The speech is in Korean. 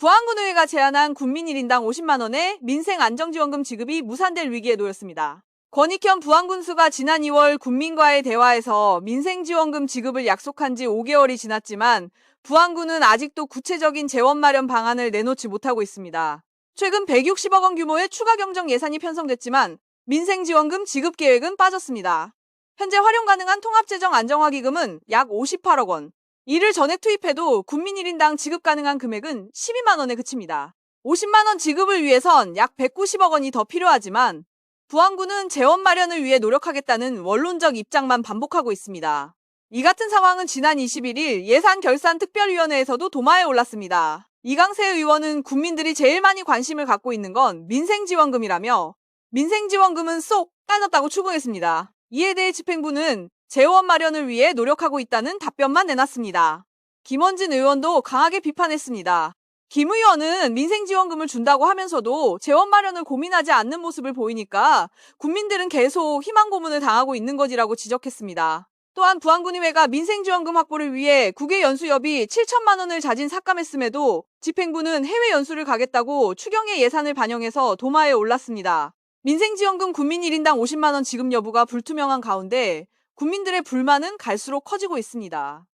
부안군의회가 제안한 국민 1인당 50만 원의 민생 안정지원금 지급이 무산될 위기에 놓였습니다. 권익현 부안군수가 지난 2월 국민과의 대화에서 민생지원금 지급을 약속한 지 5개월이 지났지만 부안군은 아직도 구체적인 재원 마련 방안을 내놓지 못하고 있습니다. 최근 160억 원 규모의 추가 경정 예산이 편성됐지만 민생지원금 지급 계획은 빠졌습니다. 현재 활용 가능한 통합재정 안정화기금은 약 58억 원. 이를 전액 투입해도 국민 1인당 지급 가능한 금액은 12만 원에 그칩니다. 50만 원 지급을 위해선 약 190억 원이 더 필요하지만 부안군은 재원 마련을 위해 노력하겠다는 원론적 입장만 반복하고 있습니다. 이 같은 상황은 지난 21일 예산 결산 특별위원회에서도 도마에 올랐습니다. 이강세 의원은 국민들이 제일 많이 관심을 갖고 있는 건 민생지원금이라며 민생지원금은 쏙 빠졌다고 추궁했습니다. 이에 대해 집행부는 재원 마련을 위해 노력하고 있다는 답변만 내놨습니다. 김원진 의원도 강하게 비판했습니다. 김 의원은 민생지원금을 준다고 하면서도 재원 마련을 고민하지 않는 모습을 보이니까 국민들은 계속 희망 고문을 당하고 있는 거지라고 지적했습니다. 또한 부안군의회가 민생지원금 확보를 위해 국외 연수협이 7천만 원을 자진 삭감했음에도 집행부는 해외 연수를 가겠다고 추경의 예산을 반영해서 도마에 올랐습니다. 민생지원금 국민 1인당 50만 원 지급 여부가 불투명한 가운데 국민들의 불만은 갈수록 커지고 있습니다.